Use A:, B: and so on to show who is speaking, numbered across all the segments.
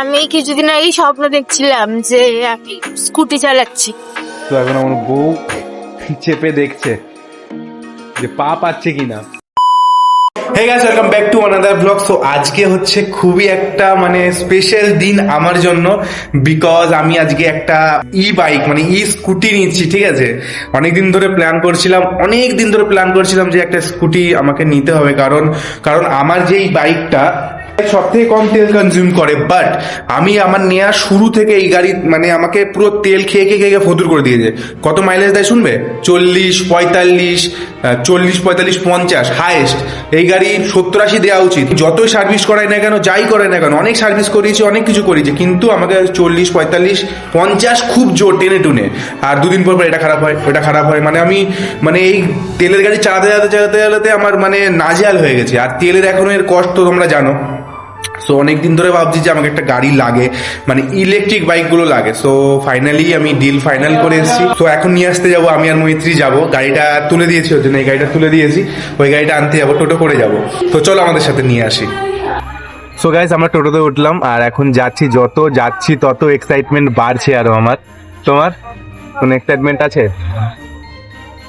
A: আমি কিছুদিন আগেই স্বপ্ন দেখছিলাম যে আমি স্কুটি চালাচ্ছি।
B: তো এখন আমার বউ চেপে দেখছে যে পা পাচ্ছে কিনা। Hey guys welcome back to another blog so আজকে হচ্ছে খুবই একটা মানে স্পেশাল দিন আমার জন্য বিকজ আমি আজকে একটা ই বাইক মানে ই স্কুটি নিচ্ছি, ঠিক আছে? অনেক দিন ধরে প্ল্যান করছিলাম অনেক দিন ধরে প্ল্যান করছিলাম যে একটা স্কুটি আমাকে নিতে হবে। কারণ কারণ আমার যে এই বাইকটা সব থেকে কম তেল কনজিউম করে বাট আমি আমার নেওয়া শুরু থেকে এই গাড়ি মানে আমাকে পুরো তেল খেয়ে খেয়ে খেয়ে ফতুর করে দিয়েছে। কত মাইলেজ দেয় শুনবে? চল্লিশ, পঁয়তাল্লিশ চল্লিশ, পঁয়তাল্লিশ, পঞ্চাশ হাইয়েস্ট এই গাড়ি সত্তর আশি দেওয়া উচিত। যতই সার্ভিস করাই না কেন, যাই করে না কেন, অনেক সার্ভিস করিয়েছি, অনেক কিছু করিয়েছি, কিন্তু আমাকে চল্লিশ, পঁয়তাল্লিশ, পঞ্চাশ খুব জোর টেনে টুনে। আর দুদিন পর পর এটা খারাপ হয়, ওটা খারাপ হয়। মানে আমি মানে এই তেলের গাড়ি চালাতে চালাতে চালাতে চালাতে আমার মানে নাজেহাল হয়ে গেছে। আর তেলের এখন এর কষ্ট তোমরা জানো। সো অনেক দিন ধরে ভাবছি যে আমাকে একটা গাড়ি লাগে মানে ইলেকট্রিক বাইকগুলো লাগে। সো ফাইনালি আমি ডিল ফাইনাল করে এসেছি। তো এখন নিয়ে আসতে যাব, আমি আর মৈত্রী যাব। গাড়িটা তুলে দিয়েছি ওর জন্য এই গাড়িটা তুলে দিয়েছি। ওই গাড়িটা আনতে যাব, টোটো করে যাব। তো চলো আমাদের সাথে নিয়ে আসি। সো গাইস আমরা টোটোতে উঠলাম, আর এখন যাচ্ছি, যত যাচ্ছি, তত এক্সাইটমেন্ট বাড়ছে আরও আমার। তোমার? কোনো এক্সাইটমেন্ট আছে?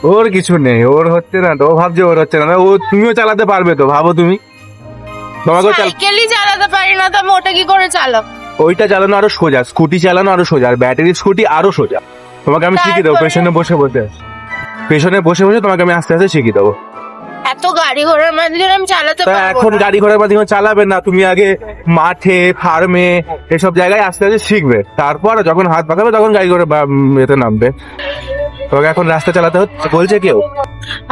B: ওর কিছু নেই, ওর হচ্ছে না তো, ও ভাবছে ওর হচ্ছে না। ও, তুমিও চালাতে পারবে তো, ভাবো তুমি। তোমাকেও চাল
A: পারি না তো আমি ওটা কি করে চালাবো
B: ওইটা চালানো আরও সোজা স্কুটি চালানো আরও সোজা আর ব্যাটারি স্কুটি আরও সোজা। তোমাকে আমি শিখিয়ে দেবো পেছনে বসে বসে। পেছনে বসে বসে তোমাকে আমি আস্তে আস্তে শিখিয়ে দেবো।
A: এত গাড়ি ঘোড়ার মাধ্যমে আমি চালাতে পারব
B: এখন গাড়ি ঘোড়ার মাধ্যমে চালাবে না তুমি আগে মাঠে ফার্মে এসব জায়গায় আস্তে আস্তে শিখবে। তারপর যখন হাত পাকাবে তখন গাড়ি ঘোড়া এতে নামবে। তোমাকে এখন রাস্তা চালাতে হচ্ছে বলছে কেউ?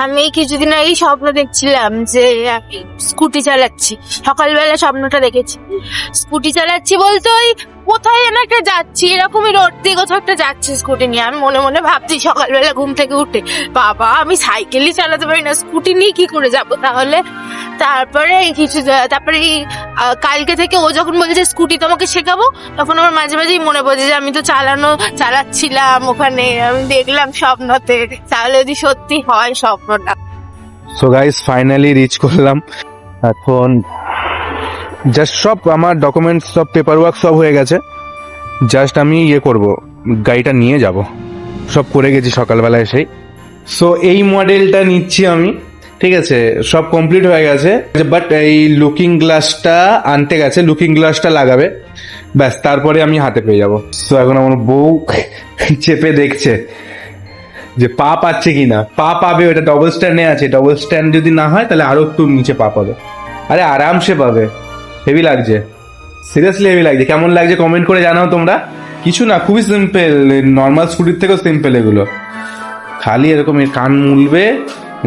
A: আমি কিছুদিন আগেই স্বপ্ন দেখছিলাম যে আমি স্কুটি চালাচ্ছি। সকালবেলা স্বপ্নটা দেখেছি। স্কুটি চালাচ্ছি বলতে ওই কোথায় একটা যাচ্ছি? এরকমই রোড দিয়ে কোথাও একটা যাচ্ছি স্কুটি নিয়ে। আমি মনে মনে ভাবছি সকালবেলা ঘুম থেকে উঠে, বাবা, আমি সাইকেলই চালাতে পারি না স্কুটি নিয়ে কি করে যাব তাহলে? তারপরে কিছু তারপরে কালকে থেকে ও যখন বলছে স্কুটি তোমাকে শেখাবো? তখন আমার মাঝে মাঝেই মনে পড়ছে যে আমি তো চালানো, চালাচ্ছিলাম ওখানে। আমি দেখলাম স্বপ্নতে, তাহলে যদি সত্যি হয় স্বপ্নটা।
B: সো গাইস ফাইনালি রিচ করলাম। এখন জাস্ট সব আমার ডকুমেন্টস সব পেপার ওয়ার্ক সব হয়ে গেছে। জাস্ট আমি ইয়ে করব, গাড়িটা নিয়ে যাব। সব করে গেছি সকালবেলা এসেই। সো এই মডেলটা নিচ্ছি আমি, ঠিক আছে? সব কমপ্লিট হয়ে গেছে। বাট এই লুকিং গ্লাসটা আনতে গেছে লুকিং গ্লাসটা লাগাবে। ব্যাস, তারপরে আমি হাতে পেয়ে যাব। সো এখন আমার বউ চেপে দেখছে যে পা পাচ্ছে কিনা। পা পাবে, ওটা ডবল স্ট্যান্ডে আছে। ডবল স্ট্যান্ড যদি না হয়, তাহলে আরও একটু নিচে পা পাবে। আরে আরামসে পাবে। হেভি লাগছে। সিরিয়াসলি হেভি লাগছে। কেমন লাগছে কমেন্ট করে জানাও তোমরা। কিছু না খুবই সিম্পল নর্মাল স্কুটির থেকেও সিম্পল এগুলো। খালি এরকম কান মুলবে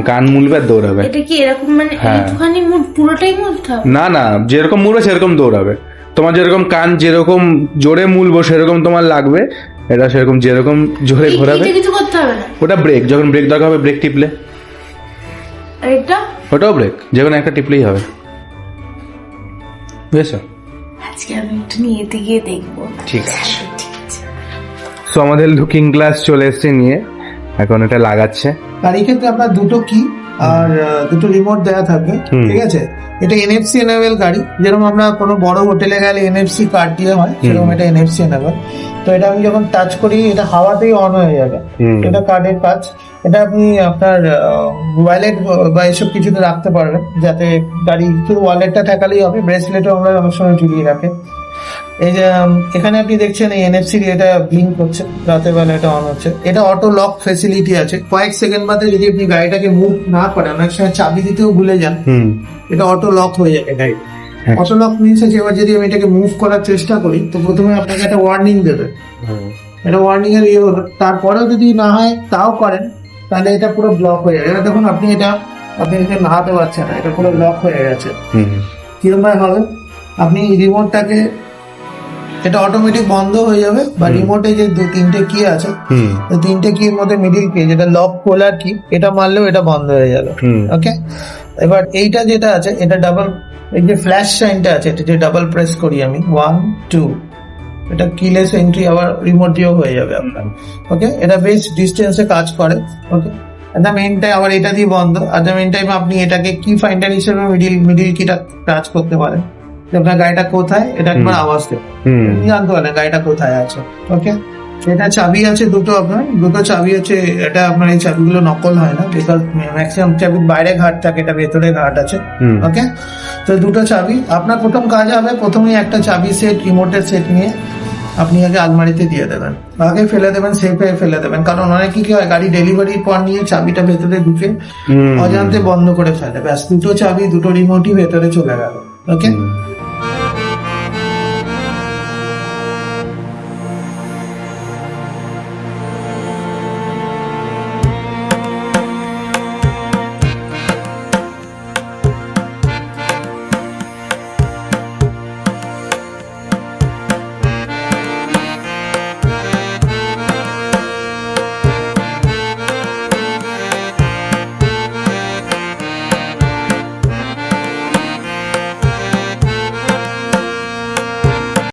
B: কান মুলবে আর দৌড়াবে।
A: এটা কি এরকম মানে
B: হ্যাঁ।
A: একটুখানি পুরোটাই মুড়তে হবে?
B: না না যেরকম মুলবে সেরকম দৌড়াবে। তোমার যেরকম কান যেরকম জোরে মুলবো সেরকম তোমার লাগবে। এটা সেরকম যেরকম জোরে ঘোরাবে।
A: কিছু করতে হবে?
B: ওটা ব্রেক যখন ব্রেক দরকার হবে ব্রেক টিপলে।
A: আর এটা?
B: ওটাও ব্রেক যে কোনো একটা টিপলেই হবে। বুঝেছ
A: আজকে আমি একটু নিয়েতে গিয়ে দেখব।
B: ঠিক আছে। সো আমাদের লুকিং গ্লাস চলে এসছে নিয়ে। এখন এটা লাগাচ্ছে।
C: আর এই ক্ষেত্রে আপনার দুটো কি? আর দুটো রিমোট দেওয়া থাকবে ঠিক আছে? এটা এনএফসি এনেবল গাড়ি। যেরকম আমরা কোনো বড় হোটেলে গেলে এনএফসি কার্ড দিয়ে হয় সেরকম এটা এনএফসি এনেবল তো এটা আমি যখন টাচ করি এটা হাওয়াতেই অন হয়ে যাবে। এটা কার্ডের কাজ। এটা আপনি আপনার ওয়ালেট বা এসব কিছুতে রাখতে পারবেন যাতে গাড়ি শুধু ওয়ালেটটা থাকালেই হবে ব্রেসলেটও আমরা অনেক সময় ঝুলিয়ে রাখে। এই যে এখানে আপনি দেখছেন এই এনএফসি এটা ব্লিঙ্ক করছে রাতের বেলা এটা অন হচ্ছে। এটা অটো লক ফেসিলিটি আছে। কয়েক সেকেন্ড বাদে যদি আপনি গাড়িটাকে মুভ না করেন অনেক সময় চাবি দিতেও ভুলে যান। এটা অটো লক হয়ে যাবে গাড়ি। অটো লক মিনস এবার যদি আমি এটাকে মুভ করার চেষ্টা করি তো প্রথমে আপনাকে একটা ওয়ার্নিং দেবে। এটা ওয়ার্নিং এর ইয়ে তারপরেও যদি না হয় তাও করেন তাহলে এটা পুরো ব্লক হয়ে যাবে। এবার দেখুন আপনি এটা আপনি এটা নাড়াতে পারছেন না। এটা পুরো লক হয়ে গেছে।
B: হুম।
C: কীরকম ভাবে হবে? আপনি রিমোটটাকে এটা অটোমেটিক বন্ধ হয়ে যাবে বা রিমোটে যে দু তিনটে কি আছে তো তিনটে কির মধ্যে মিডিল কি যেটা লক খোলার কি এটা মারলেও এটা বন্ধ হয়ে যাবে ওকে এবার এইটা যেটা আছে এটা ডাবল এই যে ফ্ল্যাশ সাইনটা আছে এটা যে ডাবল প্রেস করি আমি ওয়ান টু এটা কিলেস এন্ট্রি আবার রিমোট দিয়েও হয়ে যাবে আপনার ওকে এটা বেশ ডিস্টেন্সে কাজ করে ওকে the মেন টাইম আবার এটা দিয়ে বন্ধ the মেন টাইম আপনি এটাকে কি ফাইন্ডার হিসেবে মিডিল মিডিল কিটা কাজ করতে পারেন। আপনার গাড়িটা কোথায় এটা একবার আওয়াজ দেবে। জানতে পারলেন গাড়িটা কোথায় আছে ওকে এটা চাবি আছে দুটো আপনার দুটো চাবি আছে এটা আপনার এই চাবিগুলো নকল হয় না বিকজ ম্যাক্সিমাম চাবি বাইরে ঘাট থাকে এটা ভেতরে ঘাট আছে ওকে তো দুটো চাবি আপনার প্রথম কাজ হবে প্রথমেই একটা চাবি সেট রিমোটের সেট নিয়ে আপনি আগে আলমারিতে দিয়ে দেবেন। আগে ফেলে দেবেন সেফে ফেলে দেবেন কারণ অনেকে কি হয় গাড়ি ডেলিভারির পর নিয়ে চাবিটা ভেতরে ঢুকে অজান্তে বন্ধ করে ফেলে ব্যাস দুটো চাবি দুটো রিমোটই ভেতরে চলে গেল ওকে।